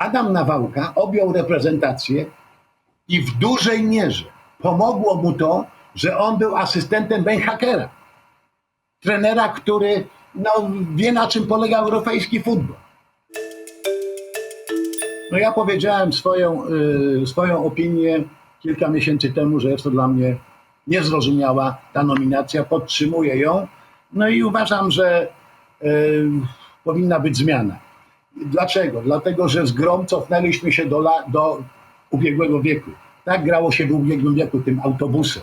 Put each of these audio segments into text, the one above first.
Adam Nawałka objął reprezentację i w dużej mierze pomogło mu to, że on był asystentem Ben Hakera. Trenera, który no, wie na czym polega europejski futbol. No ja powiedziałem swoją, y, swoją opinię kilka miesięcy temu, że jest to dla mnie niezrozumiała ta nominacja, podtrzymuję ją. No i uważam, że y, powinna być zmiana. Dlaczego? Dlatego, że z grom cofnęliśmy się do, la, do ubiegłego wieku. Tak grało się w ubiegłym wieku tym autobusem.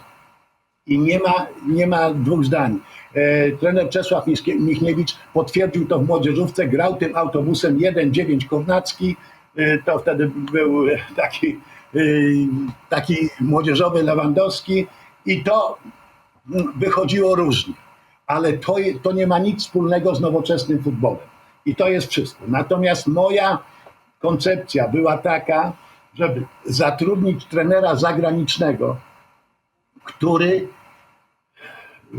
I nie ma, nie ma dwóch zdań. E, trener Czesław Michnie- Michniewicz potwierdził to w młodzieżówce, grał tym autobusem 1-9 Kownacki. E, to wtedy był taki, e, taki młodzieżowy Lewandowski i to wychodziło różnie. Ale to, to nie ma nic wspólnego z nowoczesnym futbolem. I to jest wszystko. Natomiast moja koncepcja była taka, żeby zatrudnić trenera zagranicznego, który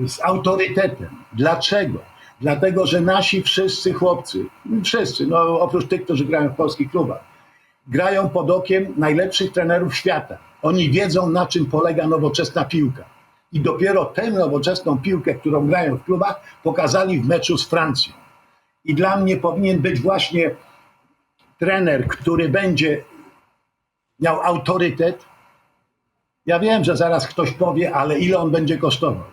z autorytetem. Dlaczego? Dlatego, że nasi wszyscy chłopcy, wszyscy, no oprócz tych, którzy grają w polskich klubach, grają pod okiem najlepszych trenerów świata. Oni wiedzą, na czym polega nowoczesna piłka. I dopiero tę nowoczesną piłkę, którą grają w klubach, pokazali w meczu z Francją. I dla mnie powinien być właśnie trener, który będzie miał autorytet, ja wiem, że zaraz ktoś powie, ale ile on będzie kosztował?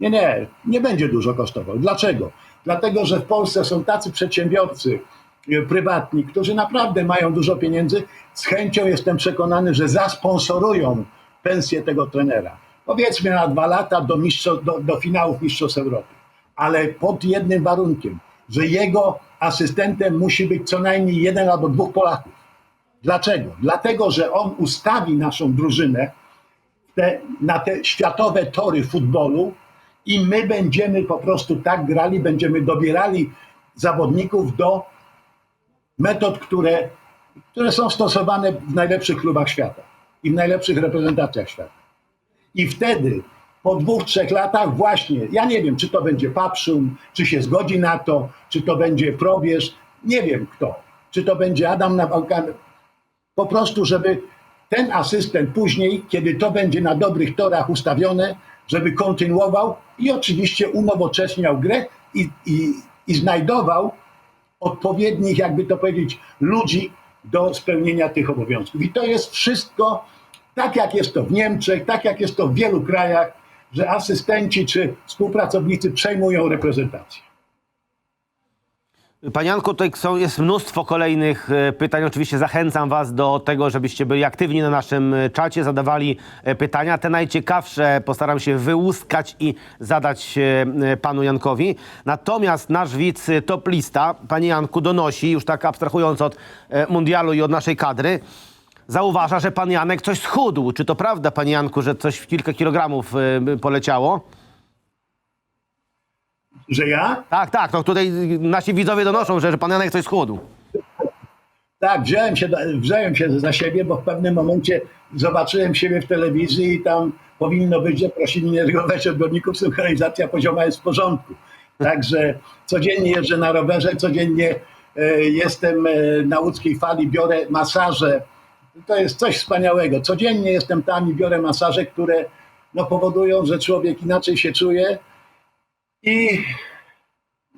Nie, nie, nie będzie dużo kosztował. Dlaczego? Dlatego, że w Polsce są tacy przedsiębiorcy e, prywatni, którzy naprawdę mają dużo pieniędzy. Z chęcią jestem przekonany, że zasponsorują pensję tego trenera. Powiedzmy na dwa lata do, mistrzo, do, do finałów Mistrzostw Europy. Ale pod jednym warunkiem, że jego asystentem musi być co najmniej jeden albo dwóch Polaków. Dlaczego? Dlatego, że on ustawi naszą drużynę te, na te światowe tory futbolu i my będziemy po prostu tak grali, będziemy dobierali zawodników do metod, które, które są stosowane w najlepszych klubach świata i w najlepszych reprezentacjach świata. I wtedy po dwóch, trzech latach właśnie, ja nie wiem, czy to będzie Papszum, czy się zgodzi na to, czy to będzie Probierz, nie wiem kto, czy to będzie Adam Nawałka, po prostu, żeby ten asystent później, kiedy to będzie na dobrych torach ustawione, żeby kontynuował i oczywiście unowocześniał grę i, i, i znajdował odpowiednich, jakby to powiedzieć, ludzi do spełnienia tych obowiązków. I to jest wszystko tak, jak jest to w Niemczech, tak jak jest to w wielu krajach, że asystenci czy współpracownicy przejmują reprezentację. Panie Janku, tutaj są, jest mnóstwo kolejnych e, pytań. Oczywiście zachęcam Was do tego, żebyście byli aktywni na naszym e, czacie, zadawali e, pytania. Te najciekawsze postaram się wyłuskać i zadać panu Jankowi. Natomiast nasz widz top lista, panie Janku, donosi, już tak abstrahując od mundialu i od naszej kadry, zauważa, że pan Janek coś schudł. Czy to prawda, panie Janku, że coś w kilka kilogramów e, poleciało? Że ja? Tak, tak, no tutaj nasi widzowie donoszą, że, że pan Janek coś schudł. Tak, wziąłem się, wziąłem się za siebie, bo w pewnym momencie zobaczyłem siebie w telewizji i tam powinno być, że prosili mnie weź odbiorników, synchronizacja pozioma jest w porządku. Także codziennie jeżdżę na rowerze, codziennie e, jestem e, na łódzkiej fali, biorę masaże. To jest coś wspaniałego. Codziennie jestem tam i biorę masaże, które no, powodują, że człowiek inaczej się czuje i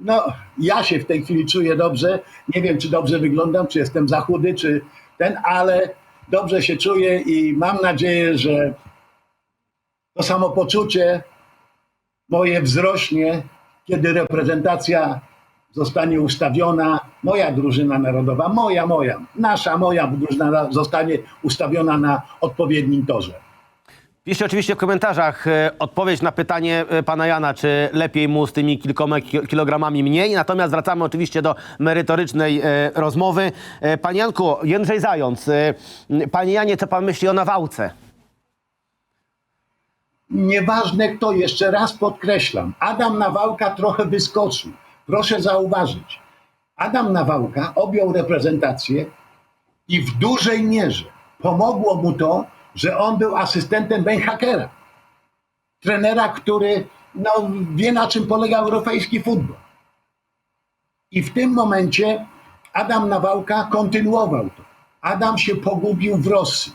no, ja się w tej chwili czuję dobrze. Nie wiem, czy dobrze wyglądam, czy jestem za chudy, czy ten, ale dobrze się czuję i mam nadzieję, że to samopoczucie moje wzrośnie, kiedy reprezentacja zostanie ustawiona, moja drużyna narodowa, moja, moja, nasza, moja drużyna zostanie ustawiona na odpowiednim torze. Piszcie oczywiście w komentarzach e, odpowiedź na pytanie e, pana Jana, czy lepiej mu z tymi kilkoma ki- kilogramami mniej. Natomiast wracamy oczywiście do merytorycznej e, rozmowy. E, panie Janku, Jędrzej Zając, e, m, panie Janie, co pan myśli o nawałce? Nieważne kto, jeszcze raz podkreślam, Adam Nawałka trochę wyskoczył. Proszę zauważyć, Adam Nawałka objął reprezentację i w dużej mierze pomogło mu to, że on był asystentem Ben Hakera. Trenera, który no, wie na czym polega europejski futbol. I w tym momencie Adam Nawałka kontynuował to. Adam się pogubił w Rosji,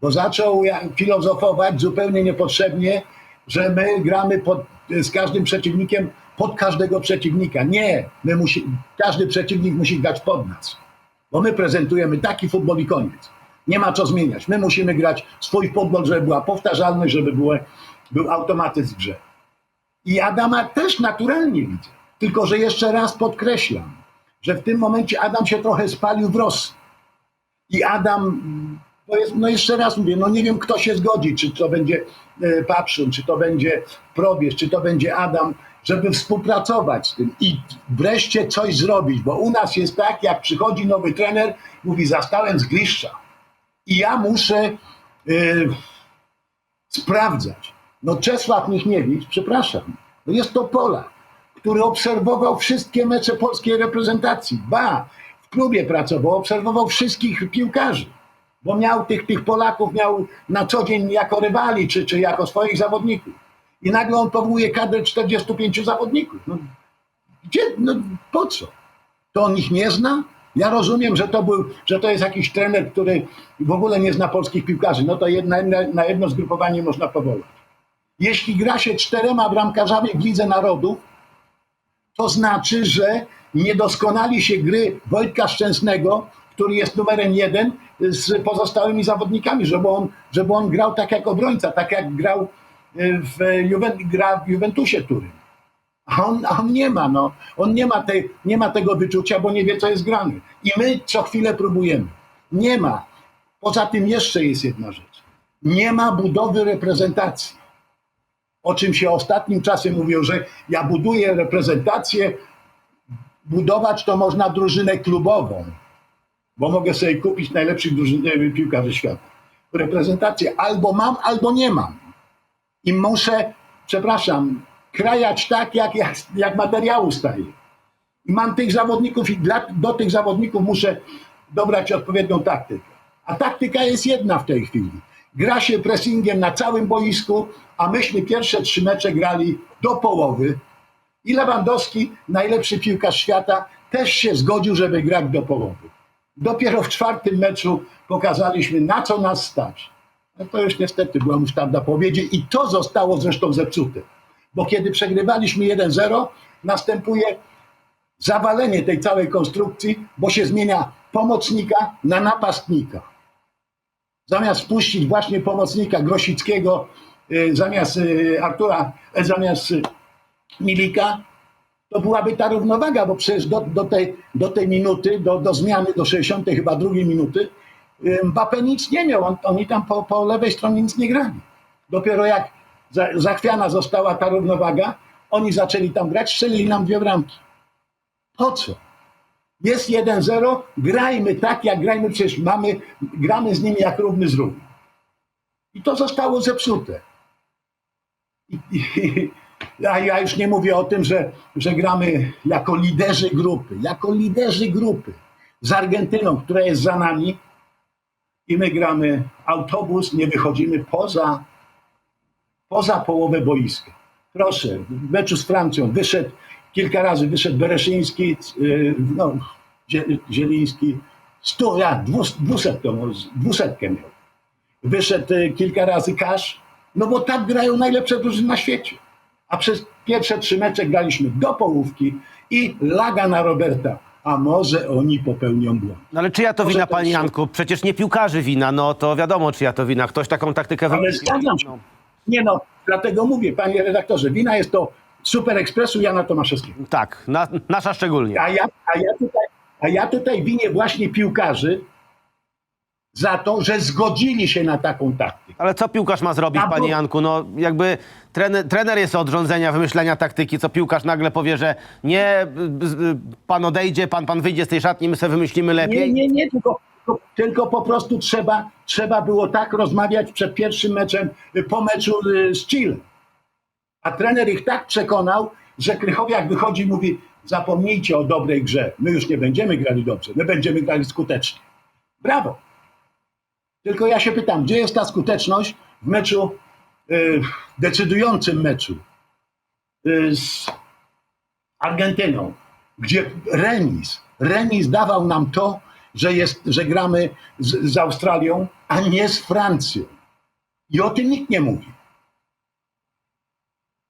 bo zaczął filozofować zupełnie niepotrzebnie, że my gramy pod, z każdym przeciwnikiem pod każdego przeciwnika. Nie, my musi, każdy przeciwnik musi grać pod nas, bo my prezentujemy taki futbol i koniec. Nie ma co zmieniać. My musimy grać swój futbol, żeby była powtarzalność, żeby było, był automatyzm w grze. I Adama też naturalnie widzę. Tylko, że jeszcze raz podkreślam, że w tym momencie Adam się trochę spalił w Rosji. I Adam, jest, no jeszcze raz mówię, no nie wiem kto się zgodzi, czy to będzie e, Papszun, czy to będzie Probierz, czy to będzie Adam, żeby współpracować z tym i wreszcie coś zrobić, bo u nas jest tak, jak przychodzi nowy trener, mówi zastałem z Gliszcza i ja muszę e, sprawdzać. No Czesław Michniewicz, przepraszam, no jest to Polak, który obserwował wszystkie mecze polskiej reprezentacji. Ba, w klubie pracował, obserwował wszystkich piłkarzy, bo miał tych, tych Polaków miał na co dzień jako rywali, czy, czy jako swoich zawodników. I nagle on powołuje kadrę 45 zawodników. No, gdzie, no po co? To on ich nie zna? Ja rozumiem, że to, był, że to jest jakiś trener, który w ogóle nie zna polskich piłkarzy. No to jedna, na, jedno zgrupowanie można powołać. Jeśli gra się czterema bramkarzami w Lidze Narodów, to znaczy, że nie doskonali się gry Wojtka Szczęsnego, który jest numerem jeden, z pozostałymi zawodnikami, żeby on, żeby on grał tak jak obrońca, tak jak grał w, Juven, gra w Juventusie Turyn. A on, a on nie ma, no. On nie ma, tej, nie ma tego wyczucia, bo nie wie, co jest grane. I my co chwilę próbujemy. Nie ma. Poza tym jeszcze jest jedna rzecz. Nie ma budowy reprezentacji. O czym się ostatnim czasem mówiło, że ja buduję reprezentację, budować to można drużynę klubową, bo mogę sobie kupić najlepszych drużyn, piłkarzy świata. Reprezentację albo mam, albo nie mam. I muszę, przepraszam, krajać tak, jak, jak, jak materiału staje. I mam tych zawodników i dla, do tych zawodników muszę dobrać odpowiednią taktykę. A taktyka jest jedna w tej chwili. Gra się pressingiem na całym boisku, a myśmy pierwsze trzy mecze grali do połowy. I Lewandowski, najlepszy piłkarz świata, też się zgodził, żeby grać do połowy. Dopiero w czwartym meczu pokazaliśmy, na co nas stać. No to już niestety była musztarda powiedzie i to zostało zresztą zepsute. Bo kiedy przegrywaliśmy 1-0, następuje zawalenie tej całej konstrukcji, bo się zmienia pomocnika na napastnika. Zamiast wpuścić właśnie pomocnika Grosickiego, y, zamiast y, Artura, e, zamiast y, Milika, to byłaby ta równowaga, bo przecież do, do, tej, do tej minuty, do, do zmiany, do 60 chyba drugiej minuty, Mbappé nic nie miał. On, oni tam po, po lewej stronie nic nie grali. Dopiero jak za, zachwiana została ta równowaga, oni zaczęli tam grać, strzelili nam dwie bramki. Po co? Jest 1-0, grajmy tak, jak grajmy, przecież mamy, gramy z nimi jak równy z równym. I to zostało zepsute. I, i, a ja już nie mówię o tym, że, że gramy jako liderzy grupy, jako liderzy grupy z Argentyną, która jest za nami i my gramy autobus, nie wychodzimy poza, poza połowę boiska. Proszę, w meczu z Francją wyszedł, kilka razy wyszedł Bereszyński, yy, no, Zie- Zieliński, stu, ja, dwus- dwusetkę, dwusetkę miał. Wyszedł y, kilka razy Kasz, no bo tak grają najlepsze drużyny na świecie. A przez pierwsze trzy mecze graliśmy do połówki i laga na Roberta. A może oni popełnią błąd. No ale czyja to Może wina, panie Janku? Przecież nie piłkarzy wina, no to wiadomo czyja to wina. Ktoś taką taktykę Ale zgadzam się. Nie no, dlatego mówię, panie redaktorze, wina jest to Super Ekspresu Jana Tomaszewskiego. Tak, na, nasza szczególnie. A ja, a, ja tutaj, a ja tutaj winię właśnie piłkarzy za to, że zgodzili się na taką taktykę. Ale co piłkarz ma zrobić, panie bo- Janku? No jakby trener, trener jest od rządzenia, wymyślenia taktyki, co piłkarz nagle powie, że nie, pan odejdzie, pan, pan wyjdzie z tej szatni, my sobie wymyślimy Nie, lepiej. nie, nie, tylko, tylko- tylko po prostu trzeba, trzeba było tak rozmawiać przed pierwszym meczem, y, po meczu y, z Chile. A trener ich tak przekonał, że Krychowiak wychodzi i mówi zapomnijcie o dobrej grze. My już nie będziemy grali dobrze, my będziemy grali skutecznie. Brawo. Tylko ja się pytam, gdzie jest ta skuteczność w meczu, y, decydującym meczu y, z Argentyną, gdzie remis, remis dawał nam to, że, jest, że gramy z, z Australią, a nie z Francją. I o tym nikt nie mówi.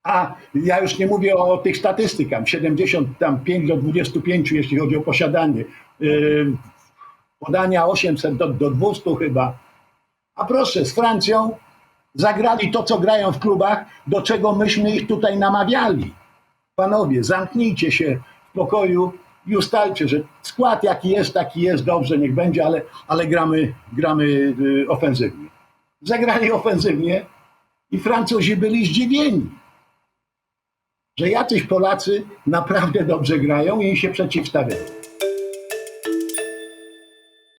A ja już nie mówię o, tych statystykach, 75 do 25, jeśli chodzi o posiadanie. Yy, podania 800 do, do 200 chyba. A proszę, z Francją zagrali to, co grają w klubach, do czego myśmy ich tutaj namawiali. Panowie, zamknijcie się w pokoju i ustalcie, że skład jaki jest, taki jest, dobrze, niech będzie, ale, ale gramy, gramy y, ofensywnie. Zagrali ofensywnie i Francuzi byli zdziwieni, że jacyś Polacy naprawdę dobrze grają i im się przeciwstawiają.